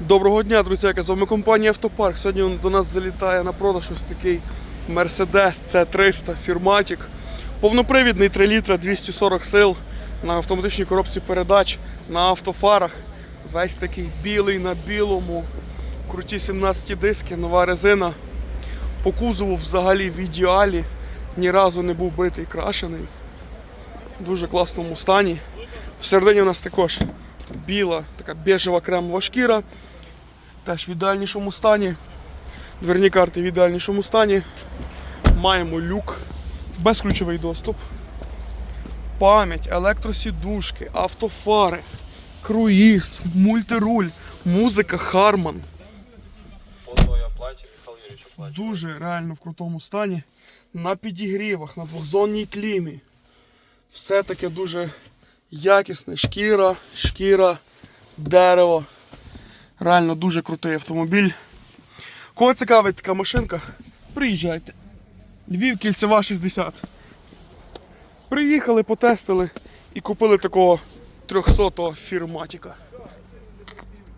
Доброго дня, друзі! З вами компанія Автопарк. Сьогодні до нас залітає на продаж ось такий Mercedes C300 Firmatic. Повнопривідний 3 літра 240 сил на автоматичній коробці передач на автофарах. Весь такий білий на білому. Круті 17 диски, нова резина. По кузову взагалі в ідеалі. Ні разу не був битий крашений. В дуже класному стані. Всередині у нас також біла, така бежева кремова шкіра. Теж в ідеальнішому стані. Дверні карти в ідеальнішому стані. Маємо люк, безключовий доступ, пам'ять, електросідушки, автофари, круїз, мультируль, музика Харман. Дуже реально в крутому стані. На підігрівах, на двохзонній клімі. Все таке дуже якісне. Шкіра, шкіра, дерево. Реально дуже крутий автомобіль. Кого цікавить така машинка, приїжджайте. Львів кільцева 60. Приїхали, потестили і купили такого 300-го фірматіка.